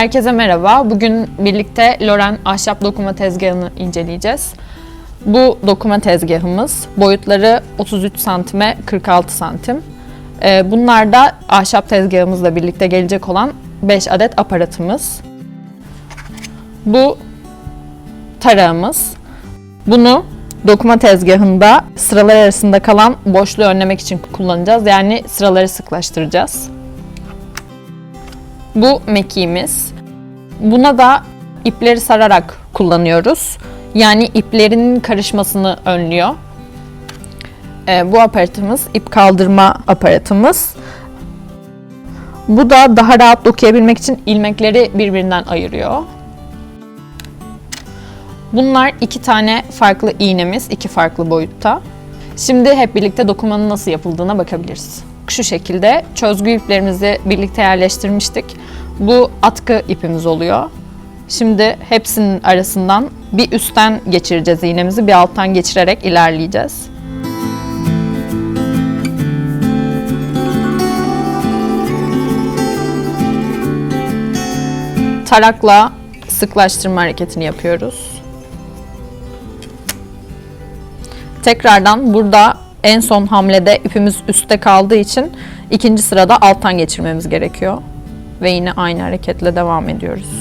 Herkese merhaba. Bugün birlikte Loren ahşap dokuma tezgahını inceleyeceğiz. Bu dokuma tezgahımız boyutları 33 santime 46 santim. Ee, Bunlar da ahşap tezgahımızla birlikte gelecek olan 5 adet aparatımız. Bu tarağımız. Bunu dokuma tezgahında sıralar arasında kalan boşluğu önlemek için kullanacağız. Yani sıraları sıklaştıracağız. Bu mekiğimiz. Buna da ipleri sararak kullanıyoruz. Yani iplerinin karışmasını önlüyor. Ee, bu aparatımız ip kaldırma aparatımız. Bu da daha rahat dokuyabilmek için ilmekleri birbirinden ayırıyor. Bunlar iki tane farklı iğnemiz, iki farklı boyutta. Şimdi hep birlikte dokumanın nasıl yapıldığına bakabiliriz. Şu şekilde çözgü iplerimizi birlikte yerleştirmiştik. Bu atkı ipimiz oluyor. Şimdi hepsinin arasından bir üstten geçireceğiz iğnemizi, bir alttan geçirerek ilerleyeceğiz. Tarakla sıklaştırma hareketini yapıyoruz. Tekrardan burada en son hamlede ipimiz üstte kaldığı için ikinci sırada alttan geçirmemiz gerekiyor. Ve yine aynı hareketle devam ediyoruz.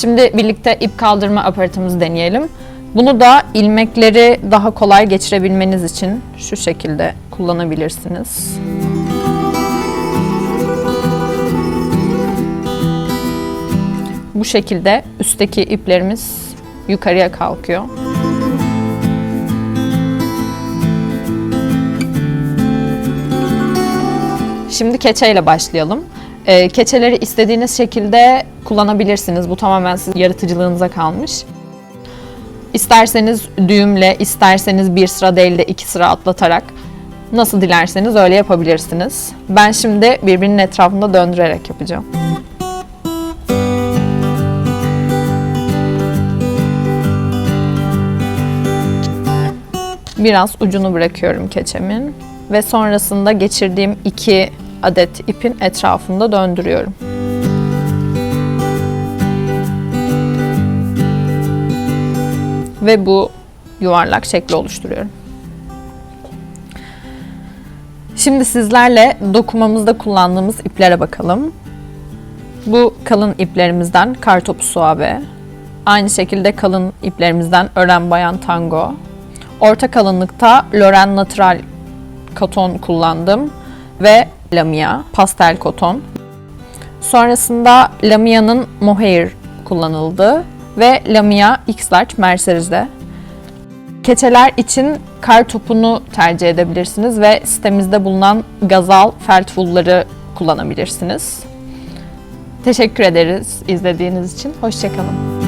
Şimdi birlikte ip kaldırma aparatımızı deneyelim. Bunu da ilmekleri daha kolay geçirebilmeniz için şu şekilde kullanabilirsiniz. Bu şekilde üstteki iplerimiz yukarıya kalkıyor. Şimdi keçeyle başlayalım. Ee, keçeleri istediğiniz şekilde kullanabilirsiniz. Bu tamamen sizin yaratıcılığınıza kalmış. İsterseniz düğümle, isterseniz bir sıra değil de iki sıra atlatarak nasıl dilerseniz öyle yapabilirsiniz. Ben şimdi birbirinin etrafında döndürerek yapacağım. Biraz ucunu bırakıyorum keçemin ve sonrasında geçirdiğim iki adet ipin etrafında döndürüyorum. Ve bu yuvarlak şekli oluşturuyorum. Şimdi sizlerle dokumamızda kullandığımız iplere bakalım. Bu kalın iplerimizden Kartopu Suave. Aynı şekilde kalın iplerimizden Ören Bayan Tango. Orta kalınlıkta Loren Natural Koton kullandım ve Lamia pastel koton. Sonrasında Lamia'nın Mohair kullanıldı ve Lamia X Large Mercerize. Keçeler için kar topunu tercih edebilirsiniz ve sitemizde bulunan gazal felt wool'ları kullanabilirsiniz. Teşekkür ederiz izlediğiniz için. Hoşçakalın.